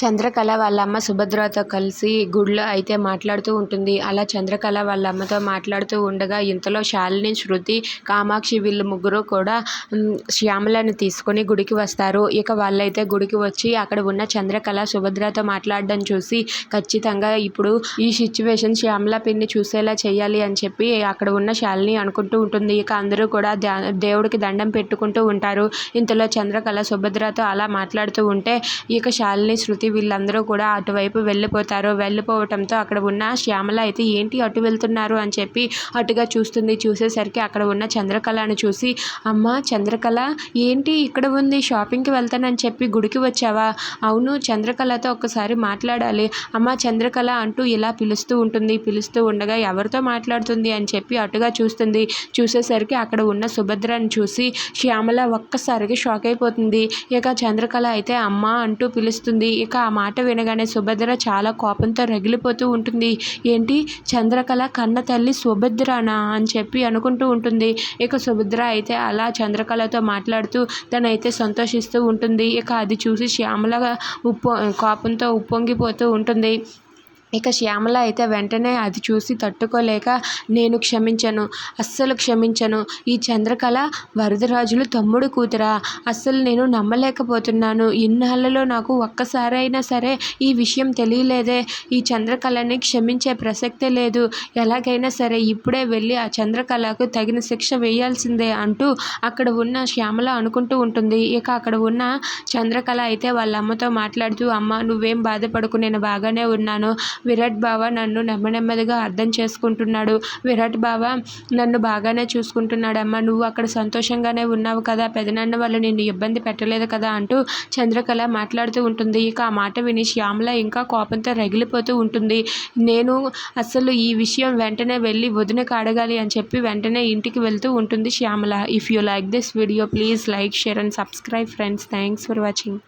చంద్రకళ వాళ్ళ అమ్మ సుభద్రతో కలిసి గుడిలో అయితే మాట్లాడుతూ ఉంటుంది. అలా చంద్రకళ వాళ్ళ అమ్మతో మాట్లాడుతూ ఉండగా ఇంతలో శాలిని శృతి కామాక్షి వీళ్ళు ముగ్గురు కూడా శ్యామలను శ్యామలని తీసుకొని గుడికి వస్తారు. ఇక వాళ్ళైతే గుడికి వచ్చి అక్కడ ఉన్న చంద్రకళ సుభద్రతో మాట్లాడడం చూసి ఖచ్చితంగా ఇప్పుడు ఈ సిచ్యువేషన్ శ్యామల పిన్ని చూసేలా చేయాలి అని చెప్పి అక్కడ ఉన్న శాలిని అనుకుంటూ ఉంటుంది. ఇక అందరూ కూడా దేవుడికి దండం పెట్టుకుంటూ ఉంటారు. ఇంతలో చంద్రకళ సుభద్రతో అలా మాట్లాడుతూ ఉంటే ఇక శాలిని శృతి వీళ్ళందరూ కూడా అటువైపు వెళ్ళిపోతారు వెళ్ళిపోవటంతో అక్కడ ఉన్న శ్యామల అయితే ఏంటి అటు వెళ్తున్నారు అని చెప్పి అటుగా చూస్తుంది. చూసేసరికి అక్కడ ఉన్న చంద్రకళను చూసి అమ్మ చంద్రకళ ఏంటి ఇక్కడ ఉంది? షాపింగ్కి వెళ్తానని చెప్పి గుడికి వచ్చావా? అవును చంద్రకళతో ఒక్కసారి మాట్లాడాలి. అమ్మ చంద్రకళ అంటూ ఇలా పిలుస్తూ ఉంటుంది. పిలుస్తూ ఉండగా ఎవరితో మాట్లాడుతుంది అని చెప్పి అటుగా చూస్తుంది. చూసేసరికి అక్కడ ఉన్న సుభద్రని చూసి శ్యామల ఒక్కసారిగా షాక్ అయిపోతుంది. ఇక చంద్రకళ అయితే అమ్మ అంటూ పిలుస్తుంది. ఇక ఆ మాట వినగానే సుభద్ర చాలా కోపంతో రగిలిపోతూ ఉంటుంది. ఏంటి? చంద్రకళ కన్న తల్లి సుభద్రనా? అని చెప్పి అనుకుంటూ ఉంటుంది. ఇక సుభద్ర అయితే అలా చంద్రకళతో మాట్లాడుతూ తనైతే సంతోషిస్తూ ఉంటుంది. ఇక అది చూసి శ్యామల ఉప్పొ కోపంతో ఉప్పొంగిపోతూ ఉంటుంది. ఇక శ్యామల అయితే వెంటనే అది చూసి తట్టుకోలేక నేను క్షమించను అస్సలు క్షమించను. ఈ చంద్రకళ వరదరాజులు తమ్ముడు కూతురా. అస్సలు నేను నమ్మలేకపోతున్నాను. ఇన్నాళ్ళలో నాకు ఒక్కసారైనా సరే ఈ విషయం తెలియలేదే. ఈ చంద్రకళని క్షమించే ప్రసక్తే లేదు. ఎలాగైనా సరే ఇప్పుడే వెళ్ళి ఆ చంద్రకళకు తగిన శిక్ష వేయాల్సిందే అంటూ అక్కడ ఉన్న శ్యామల అనుకుంటూ ఉంటుంది. ఇక అక్కడ ఉన్న చంద్రకళ అయితే వాళ్ళ అమ్మతో మాట్లాడుతూ అమ్మ నువ్వేం బాధపడకు నేను బాగానే ఉన్నాను. విరాట్ బావ నన్ను నెమ్మదిగా అర్థం చేసుకుంటున్నాడు. విరాట్ బావ నన్ను బాగానే చూసుకుంటున్నాడమ్మా. నువ్వు అక్కడ సంతోషంగానే ఉన్నావు కదా. పెదనాన్న వాళ్ళు నిన్ను ఇబ్బంది పెట్టలేదు కదా అంటూ చంద్రకళ మాట్లాడుతూ ఉంటుంది. ఇక ఆ మాట విని శ్యామల ఇంకా కోపంతో రగిలిపోతూ ఉంటుంది. నేను అసలు ఈ విషయం వెంటనే వెళ్ళి వదినకు అడగాలి అని చెప్పి వెంటనే ఇంటికి వెళ్తూ ఉంటుంది Shyamala. If you like this video please like share and subscribe friends thanks for watching